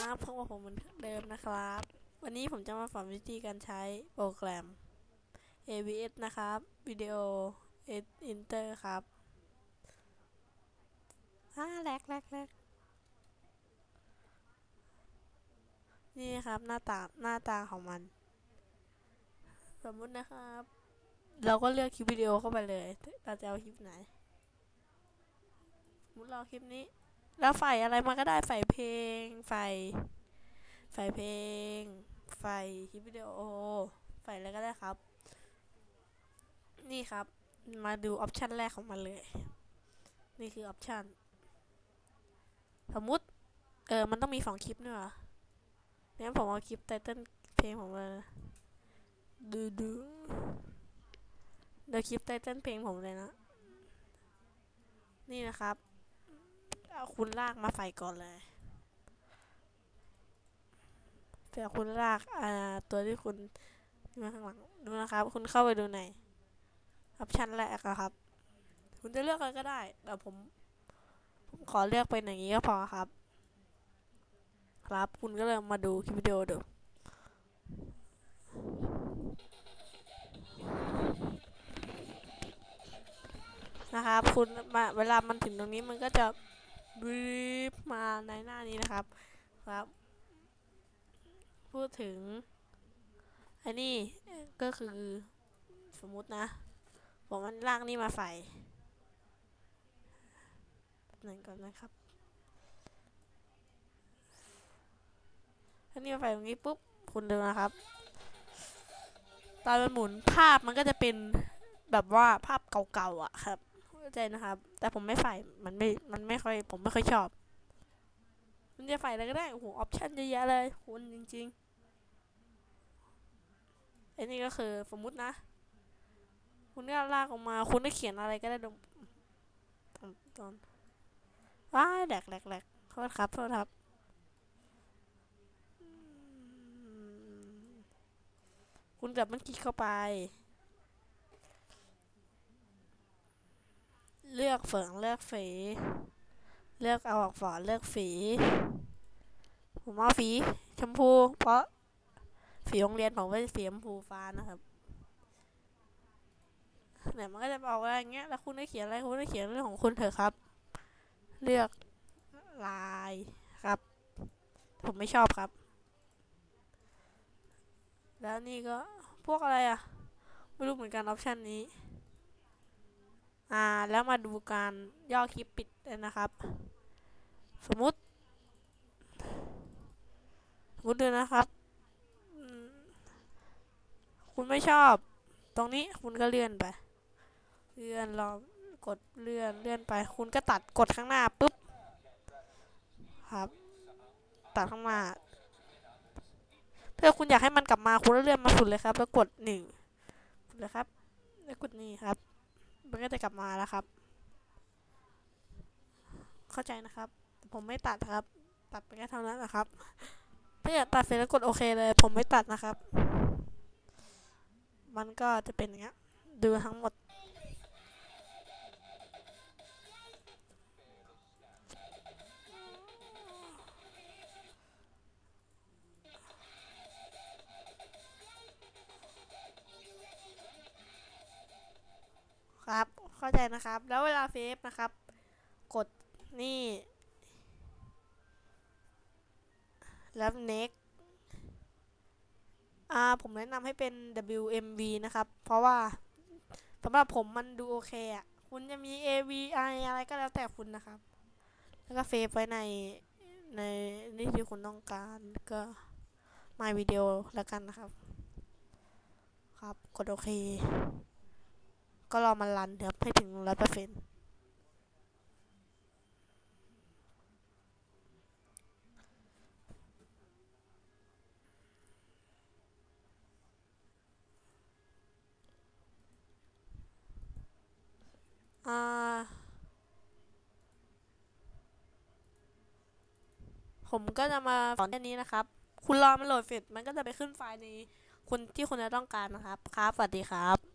ครับพบกับผมเหมือนเดิมนะครับ วันนี้ผมจะมาสอนวิธีการใช้โปรแกรม AVS นะครับวิดีโอ Enter ครับอ่าแลกแลกแลกนี่ครับหน้าตาหน้าตาของมัน สมมุตินะครับ เราก็เลือกคลิปวิดีโอเข้าไปเลย เราจะเอาคลิปไหนสมมติเราเอาคลิปนี้ แล้วใส่อะไรมาก็ได้ใส่เพลงใส่ใส่เพลงใส่คลิปวิดีโอใส่อะไรก็ได้ครับ นี่ครับ มาดูออปชันแรกของมันเลย นี่คือออปชันสมมุติ เออ มันต้องมีสองคลิปเนี่ยงั้นผมเอาคลิปไตเติ้ลเพลงผมมาดูดูเดี๋ยวคลิปไตเติ้ลเพลงผมเลยนะ นี่นะครับ เอาคุณลากมาใส่ก่อนเลยเดี๋ยวคุณลากอ่าตัวที่คุณมาข้างหลังดูนะครับ คุณเข้าไปดูใน ออปชันแรกอะครับ คุณจะเลือกอะไรก็ได้ แต่ผม ผมขอเลือกเป็นอย่างนี้ก็พอครับ ครับคุณก็เลยมาดูคลิปวิดีโอดูนะครับคุณมาเวลามันถึงตรงนี้มันก็จะบรีฟมาในหน้านี้นะครับ ครับ พูดถึงอันนี้ก็คือสมมุตินะ ผมมันลากนี่มาใส่หนึ่งก่อนนะครับถ้านี่มาใส่ตรงนี้ปุ๊บคุณดูนะครับ ตอนมันหมุนภาพมันก็จะเป็นแบบว่าภาพเก่าๆอะครับเข้าใจนะครับ แต่ผมไม่ใส่มันไม่มันไม่ค่อย ผมไม่ค่อยชอบมันจะใส่อะไรก็ได้โอ้โหออปชั่นเยอะแยะเลยคุณจริงๆไอ้นี่ก็คือสมมุตินะ คุณก็ลากออกมา คุณได้เขียนอะไรก็ได้ตรงตอนว้าแหลกแหลกแหลกโทษครับ โทษครับ คุณจับมันคลิกเข้าไป เลือกเฝืองเลือกฝี เลือกเอาอักษรเลือกฝี ผมเอาฝีชมพู เพราะฝีโรงเรียนผมเป็นสีชมพูฟ้านะครับ เนี่ยมันก็จะบอกว่าอย่างเงี้ย แล้วคุณได้เขียนอะไรคุณได้เขียนเรื่องของคุณเถอะครับ เลือกลายครับ ผมไม่ชอบครับ แล้วนี่ก็พวกอะไรอะ ไม่รู้เหมือนกันออปชันนี้ อ่า แล้วมาดูการย่อคลิปปิดเลยนะครับ สมมติสมมติดูนะครับคุณไม่ชอบ ตรงนี้คุณก็เลื่อนไป เลื่อนรอกดเลื่อนเลื่อนไป คุณก็ตัดกดข้างหน้าปุ๊บครับ ตัดข้างหน้าถ้าคุณอยากให้มันกลับมาคุณเลื่อนมาสุดเลยครับ แล้วกดหนึ่งเลยครับ แล้วกดนี่ครับ มันก็จะกลับมาแล้วครับ เข้าใจนะครับ ผมไม่ตัดครับ ตัดไปแค่เท่านั้นนะครับถ้าอยากตัดเสร็จแล้วกดโอเคเลย ผมไม่ตัดนะครับ มันก็จะเป็นอย่างเงี้ยดูทั้งหมด ครับ เข้าใจนะครับ แล้วเวลาเซฟนะครับ กดนี่ แล้ว next อ่าผมแนะนำให้เป็น WMV นะครับ เพราะว่าสำหรับผมมันดูโอเคอะ คุณจะมี AVI อะไรก็แล้วแต่คุณนะครับ แล้วก็เซฟไว้ในในนี่ที่คุณต้องการก็ my video แล้วกันนะครับ ครับ กดโอเค ก็รอมันรันครับให้ถึงร้อยเปอร์เซ็นต์อ่ผมก็จะมาสอนแค่นี้นะครับ คุณรอมันโหลดเสร็จมันก็จะไปขึ้นไฟล์นี้คุณที่คุณจะต้องการนะครับ ครับ สวัสดีครับ